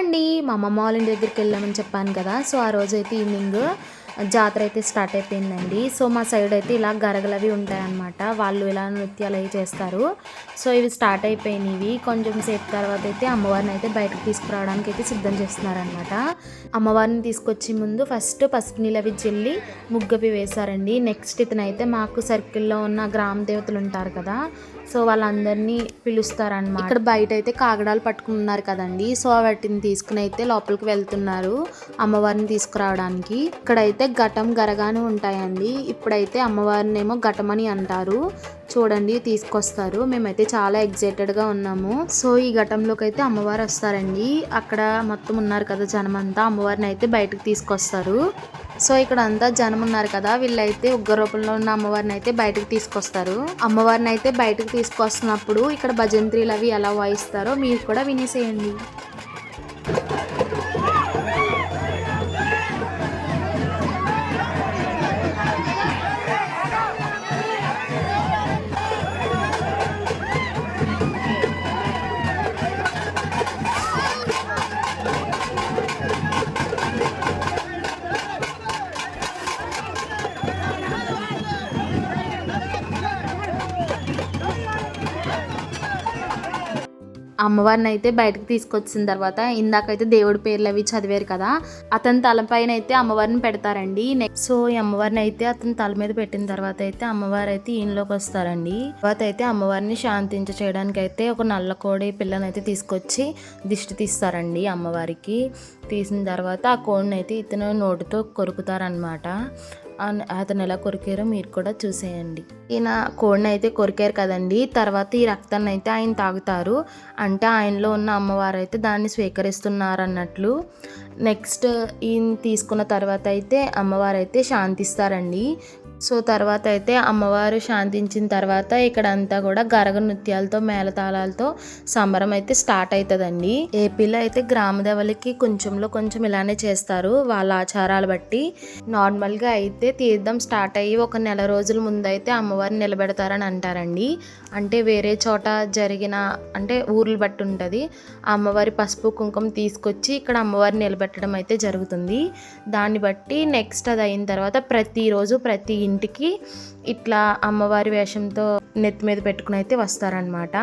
అండి మా అమ్మమ్మ వాళ్ళ ఇంటి దగ్గరికి వెళ్ళామని చెప్పాను కదా సో ఆ రోజు అయితే ఈవినింగ్ జాతర అయితే స్టార్ట్ అయిపోయిందండి. సో మా సైడ్ అయితే ఇలా గరగలు అవి ఉంటాయన్నమాట వాళ్ళు ఇలా నృత్యాలు అవి చేస్తారు. సో ఇవి స్టార్ట్ అయిపోయినవి కొంచెం సేపు తర్వాత అయితే అమ్మవారిని అయితే బయటకు తీసుకురావడానికి అయితే సిద్ధం చేస్తున్నారనమాట అమ్మవారిని తీసుకొచ్చే ముందు ఫస్ట్ పసుపు నీళ్ళు అవి జల్లి ముగ్గవి వేశారండి. నెక్స్ట్ ఇతనైతే మాకు సర్కిల్లో ఉన్న గ్రామ దేవతలు ఉంటారు కదా సో వాళ్ళందరినీ పిలుస్తారనమాట ఇక్కడ బయట అయితే కాగడాలు పట్టుకున్నారు కదండి. సో వాటిని తీసుకుని అయితే లోపలికి వెళ్తున్నారు అమ్మవారిని తీసుకురావడానికి. ఇక్కడైతే ఘటం గరగానే ఉంటాయండి. ఇప్పుడైతే అమ్మవారిని ఏమో ఘటమని అంటారు. చూడండి తీసుకొస్తారు. మేమైతే చాలా ఎగ్జైటెడ్గా ఉన్నాము. సో ఈ ఘటంలోకి అయితే అమ్మవారు వస్తారండి. అక్కడ మొత్తం ఉన్నారు కదా జనమంతా. అమ్మవారిని అయితే బయటకు తీసుకొస్తారు. సో ఇక్కడ అంతా జనం ఉన్నారు కదా వీళ్ళైతే ఉగ్ర రూపంలో ఉన్న అమ్మవారిని అయితే బయటకు తీసుకొస్తారు. అమ్మవారిని అయితే బయటకు తీసుకొస్తున్నప్పుడు ఇక్కడ భజంత్రీలు అవి ఎలా వాయిస్తారో మీరు కూడా వినేసేయండి. అమ్మవారిని అయితే బయటకు తీసుకొచ్చిన తర్వాత ఇందాకైతే దేవుడి పేర్లు అవి చదివారు కదా అతని తలపైన అయితే అమ్మవారిని పెడతారండి. నెక్స్ట్ సో ఈ అమ్మవారిని అయితే అతని తల మీద పెట్టిన తర్వాత అయితే అమ్మవారు అయితే ఈయనలోకి వస్తారండి. తర్వాత అయితే అమ్మవారిని శాంతించ చేయడానికి అయితే ఒక నల్ల కోడి పిల్లని అయితే తీసుకొచ్చి దిష్టి తీస్తారండి అమ్మవారికి. తీసిన తర్వాత ఆ కోడిని అయితే ఇతను నోటితో కొరుకుతారనమాట అతను ఎలా కొరికారో మీరు కూడా చూసేయండి. ఈయన కోడిని అయితే కొరికారు కదండి. తర్వాత ఈ రక్తాన్ని అయితే ఆయన తాగుతారు. అంటే ఆయనలో ఉన్న అమ్మవారు అయితే దాన్ని స్వీకరిస్తున్నారు అన్నట్లు నెక్స్ట్ ఈయన తీసుకున్న తర్వాత అయితే అమ్మవారు అయితే శాంతిస్తారండి. సో తర్వాత అయితే అమ్మవారు శాంతించిన తర్వాత ఇక్కడ అంతా కూడా గరగ నృత్యాలతో మేళతాళాలతో సంబరం అయితే స్టార్ట్ అవుతుందండి ఏపీలో అయితే గ్రామదేవలకి కొంచెంలో కొంచెం ఇలానే చేస్తారు వాళ్ళ ఆచారాలు బట్టి. నార్మల్గా అయితే తీర్థం స్టార్ట్ అయ్యి ఒక నెల రోజుల ముందు అయితే అమ్మవారిని నిలబెడతారని అంటారండి. అంటే వేరే చోట జరిగిన అంటే ఊర్లు బట్టి ఉంటుంది. అమ్మవారి పసుపు కుంకుమ తీసుకొచ్చి ఇక్కడ అమ్మవారిని నిలబెట్టడం అయితే జరుగుతుంది. దాన్ని బట్టి నెక్స్ట్ అది అయిన తర్వాత ప్రతిరోజు ప్రతి ఇంటికి ఇట్లా అమ్మవారి వేషంతో నెత్తి మీద పెట్టుకుని అయితే వస్తారనమాట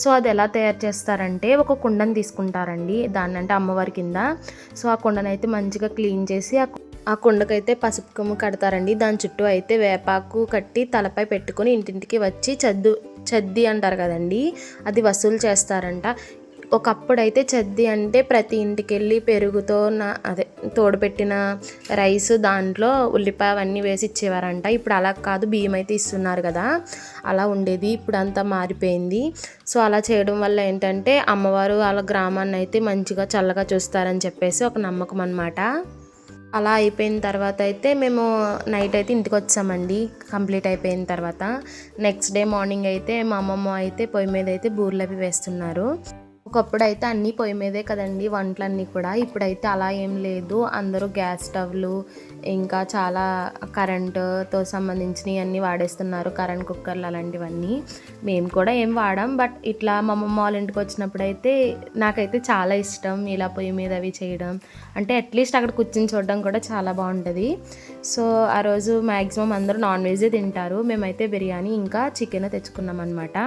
సో అది ఎలా తయారు చేస్తారంటే ఒక కుండను తీసుకుంటారండి. దాన్ని అంటే అమ్మవారి కింద. సో ఆ కుండను అయితే మంచిగా క్లీన్ చేసి ఆ ఆ కుండకైతే పసుపు కొమ్ము కడతారండి. దాని చుట్టూ అయితే వేపాకు కట్టి తలపై పెట్టుకుని ఇంటింటికి వచ్చి చద్దు చద్ది అంటారు కదండి అది వసూలు చేస్తారంట. ఒకప్పుడు అయితే చద్ది అంటే ప్రతి ఇంటికి వెళ్ళి పెరుగుతో నా అదే తోడుపెట్టిన రైస్ దాంట్లో ఉల్లిపాయ అవన్నీ వేసి ఇచ్చేవారంట. ఇప్పుడు అలా కాదు బియ్యం అయితే ఇస్తున్నారు కదా. అలా ఉండేది ఇప్పుడు అంతా మారిపోయింది. సో అలా చేయడం వల్ల ఏంటంటే అమ్మవారు వాళ్ళ గ్రామాన్ని అయితే మంచిగా చల్లగా చూస్తారని చెప్పేసి ఒక నమ్మకం అన్నమాట. అలా అయిపోయిన తర్వాత అయితే మేము నైట్ అయితే ఇంటికి వచ్చామండి కంప్లీట్ అయిపోయిన తర్వాత. నెక్స్ట్ డే మార్నింగ్ అయితే మా అమ్మమ్మ అయితే పొయ్యి మీద అయితే బూర్లవి వేస్తున్నారు. ఒకప్పుడు అయితే అన్నీ పొయ్యి మీదే కదండి వంటలన్నీ కూడా. ఇప్పుడైతే అలా ఏం లేదు. అందరూ గ్యాస్ స్టవ్లు ఇంకా చాలా కరెంటుతో సంబంధించినవి అన్నీ వాడేస్తున్నారు. కరెంట్ కుక్కర్లు అలాంటివన్నీ. మేము కూడా ఏం వాడాం. బట్ ఇట్లా మా అమ్మమ్మ వాళ్ళ ఇంటికి వచ్చినప్పుడు అయితే నాకైతే చాలా ఇష్టం ఇలా పొయ్యి మీద అవి చేయడం. అంటే అట్లీస్ట్ అక్కడ కూర్చొని చూడడం కూడా చాలా బాగుంటుంది. సో ఆ రోజు మ్యాక్సిమం అందరూ నాన్ వెజే తింటారు. మేమైతే బిర్యానీ ఇంకా చికెన్ తెచ్చుకున్నాం అనమాట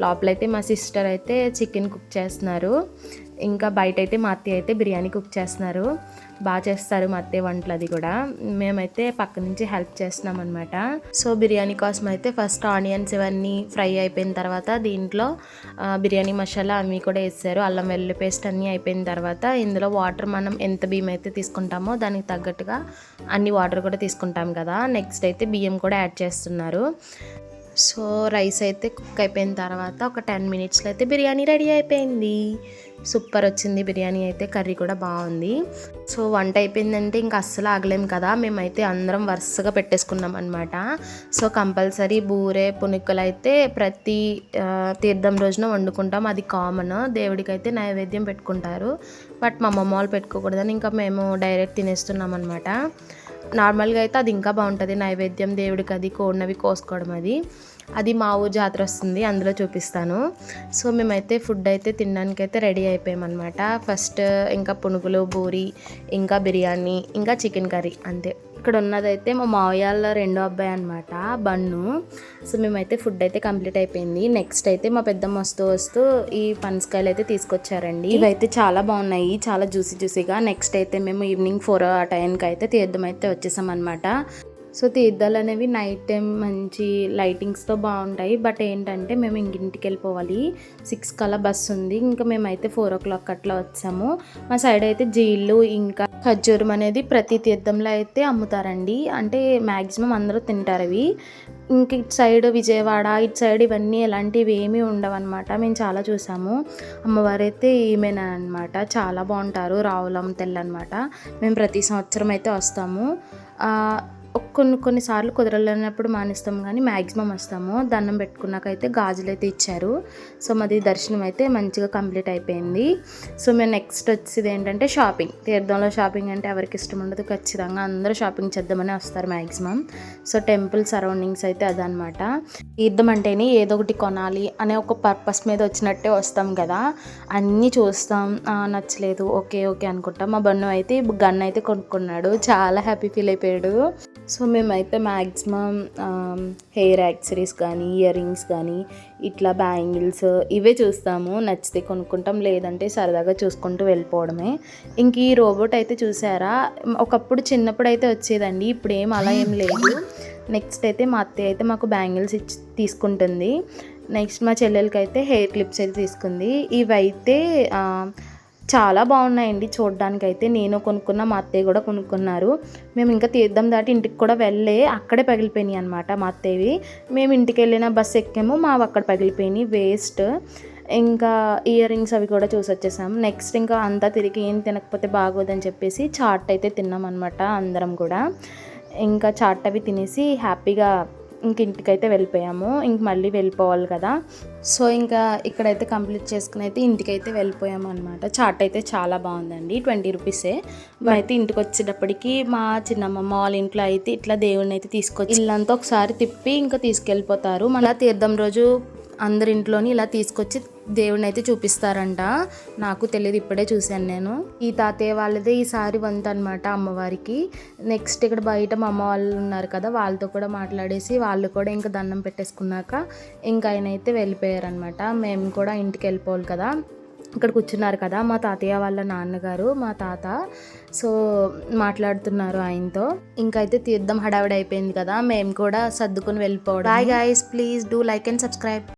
లోపలైతే మా సిస్టర్ అయితే చికెన్ కుక్ చేస్తున్నారు. ఇంకా బయట అయితే మా అత్తయ్య అయితే బిర్యానీ కుక్ చేస్తున్నారు. బాగా చేస్తారు మా అత్తయ్య వంటలు అది కూడా. మేమైతే పక్క నుంచి హెల్ప్ చేస్తున్నాం అనమాట సో బిర్యానీ కోసం అయితే ఫస్ట్ ఆనియన్స్ ఇవన్నీ ఫ్రై అయిపోయిన తర్వాత దీంట్లో బిర్యానీ మసాలా అవి కూడా వేసారు. అల్లం వెల్లుల్లి పేస్ట్ అన్నీ అయిపోయిన తర్వాత ఇందులో వాటర్ మనం ఎంత బియ్యం అయితే తీసుకుంటామో దానికి తగ్గట్టుగా అన్ని వాటర్ కూడా తీసుకుంటాం కదా. నెక్స్ట్ అయితే బియ్యం కూడా యాడ్ చేస్తున్నారు. సో రైస్ అయితే కుక్ అయిపోయిన తర్వాత ఒక టెన్ మినిట్స్లో అయితే బిర్యానీ రెడీ అయిపోయింది. సూపర్ వచ్చింది బిర్యానీ అయితే కర్రీ కూడా బాగుంది. సో వంట అయిపోయిందంటే ఇంకా అస్సలు ఆగలేం కదా మేమైతే అందరం వరుసగా పెట్టేసుకున్నాం అనమాట సో కంపల్సరీ బూరె పునుక్కులు అయితే ప్రతి తీర్థం రోజున వండుకుంటాం. అది కామన్. దేవుడికి అయితే నైవేద్యం పెట్టుకుంటారు. బట్ మా అమ్మమ్మ వాళ్ళు పెట్టుకోకూడదని ఇంకా మేము డైరెక్ట్ తినేస్తున్నాం అనమాట నార్మల్గా అయితే అది ఇంకా బాగుంటుంది. నైవేద్యం దేవుడికి అది కోడినవి కోసుకోవడం అది. అది మా ఊరు జాతర వస్తుంది అందులో చూపిస్తాను. సో మేమైతే ఫుడ్ అయితే తినడానికైతే రెడీ అయిపోయామన్నమాట. ఫస్ట్ ఇంకా పునుగులు బూరి ఇంకా బిర్యానీ ఇంకా చికెన్ కర్రీ అంతే. ఇక్కడ ఉన్నదైతే మా మావయ్య వాళ్ళ రెండో అబ్బాయి అనమాట బన్ను. సో మేమైతే ఫుడ్ అయితే కంప్లీట్ అయిపోయింది. నెక్స్ట్ అయితే మా పెద్దమ్మ వస్తూ వస్తూ ఈ పనసకాయలు అయితే తీసుకొచ్చారండి. ఇవైతే చాలా బాగున్నాయి చాలా జ్యూసీ జ్యూసీగా. నెక్స్ట్ అయితే మేము ఈవినింగ్ ఫోర్ ఆ టైంకి అయితే తీర్థం అయితే వచ్చేసాం అనమాట సో తీర్థాలు అనేవి నైట్ టైం మంచి లైటింగ్స్తో బాగుంటాయి. బట్ ఏంటంటే మేము ఇంకింటికి వెళ్ళిపోవాలి. సిక్స్ కల్లా బస్సు ఉంది. ఇంకా మేమైతే ఫోర్ ఓ క్లాక్ అట్లా వచ్చాము. మా సైడ్ అయితే జీళ్ళు ఇంకా ఖర్జూరం అనేది ప్రతి తీర్థంలో అయితే అమ్ముతారండి. అంటే మ్యాక్సిమం అందరూ తింటారు అవి ఇంక ఇటు సైడ్ విజయవాడ ఇటు సైడ్ ఇవన్నీ ఎలాంటివి ఏమీ ఉండవన్నమాట మేము చాలా చూసాము. అమ్మవారు అయితే ఈమెనమాట చాలా బాగుంటారు. రావులం తెల్ల అనమాట మేము ప్రతి సంవత్సరం అయితే వస్తాము. కొన్ని కొన్నిసార్లు కుదరలేనప్పుడు మానేస్తాము కానీ మ్యాక్సిమం వస్తాము. దండం పెట్టుకున్నాకైతే గాజులు అయితే ఇచ్చారు. సో మాది దర్శనం అయితే మంచిగా కంప్లీట్ అయిపోయింది. సో మేము నెక్స్ట్ వచ్చేది ఏంటంటే షాపింగ్. తీర్థంలో షాపింగ్ అంటే ఎవరికి ఇష్టం ఉండదు ఖచ్చితంగా. అందరూ షాపింగ్ చేద్దామని వస్తారు మ్యాక్సిమం సో టెంపుల్ సరౌండింగ్స్ అయితే అదనమాట. తీర్థం అంటేనే ఏదో ఒకటి కొనాలి అనే ఒక పర్పస్ మీద వచ్చినట్టే వస్తాం కదా. అన్నీ చూస్తాం. నచ్చలేదు. ఓకే ఓకే అనుకుంటాం. మా బన్ను అయితే గన్ అయితే కొనుక్కున్నాడు. చాలా హ్యాపీ ఫీల్ అయిపోయాడు. సో మేమైతే మ్యాక్సిమం హెయిర్ యాక్సరీస్ కానీ ఇయర్ రింగ్స్ కానీ ఇట్లా బ్యాంగిల్స్ ఇవే చూస్తాము. నచ్చితే కొనుక్కుంటాం లేదంటే సరదాగా చూసుకుంటూ వెళ్ళిపోవడమే. ఇంక ఈ రోబోట్ అయితే చూసారా? ఒకప్పుడు చిన్నప్పుడు అయితే వచ్చేదండి ఇప్పుడు ఏం అలా ఏం లేదు. నెక్స్ట్ అయితే మా అత్తయ్య అయితే మాకు బ్యాంగిల్స్ ఇచ్చి తీసుకుంటుంది. నెక్స్ట్ మా చెల్లెలకి అయితే హెయిర్ క్లిప్స్ అయితే తీసుకుంది. ఇవైతే చాలా బాగున్నాయండి చూడడానికి అయితే నేను కొనుక్కున్న మా అత్తయ్య కూడా కొనుక్కున్నారు. మేము ఇంకా తీర్థం దాటి ఇంటికి కూడా వెళ్ళే అక్కడే పగిలిపోయినాయి అనమాట మా అత్తయ్యవి. మేము ఇంటికి వెళ్ళిన బస్సు ఎక్కాము మావి అక్కడ పగిలిపోయినాయి. వేస్ట్. ఇంకా ఇయర్ రింగ్స్ అవి కూడా చూసి వచ్చేసాం నెక్స్ట్ ఇంకా అంతా తిరిగి ఏం తినకపోతే బాగోదని చెప్పేసి చాట్ అయితే తిన్నాం అనమాట అందరం కూడా. ఇంకా చాట్ అవి తినేసి హ్యాపీగా ఇంక ఇంటికైతే వెళ్ళిపోయాము. ఇంక మళ్ళీ వెళ్ళిపోవాలి కదా. సో ఇంకా ఇక్కడైతే కంప్లీట్ చేసుకుని అయితే ఇంటికైతే వెళ్ళిపోయాము అనమాట చాట్ అయితే చాలా బాగుందండి. ట్వంటీ రూపీసే. అయితే ఇంటికి వచ్చేటప్పటికి మా చిన్నమ్మమ్మ వాళ్ళ ఇంట్లో అయితే ఇట్లా దేవుడిని అయితే తీసుకొచ్చి ఇల్లంతా ఒకసారి తిప్పి ఇంకా తీసుకెళ్ళిపోతారు. మళ్ళీ తీర్థం రోజు అందరి ఇంట్లోని ఇలా తీసుకొచ్చి దేవుడిని అయితే చూపిస్తారంట. నాకు తెలియదు ఇప్పుడే చూశాను నేను. ఈ తాతయ్య వాళ్ళదే ఈసారి వంత అనమాట అమ్మవారికి. నెక్స్ట్ ఇక్కడ బయట మా అమ్మ వాళ్ళు ఉన్నారు కదా వాళ్ళతో కూడా మాట్లాడేసి వాళ్ళు కూడా ఇంకా దండం పెట్టేసుకున్నాక ఇంకా ఆయన అయితే వెళ్ళిపోయారనమాట మేము కూడా ఇంటికి వెళ్ళిపోవాలి కదా. ఇక్కడ కూర్చున్నారు కదా మా తాతయ్య వాళ్ళ నాన్నగారు మా తాత. సో మాట్లాడుతున్నారు ఆయనతో. ఇంకైతే తీర్థం హడావిడి అయిపోయింది కదా మేము కూడా సర్దుకుని వెళ్ళిపోవడం bye guys please do like and subscribe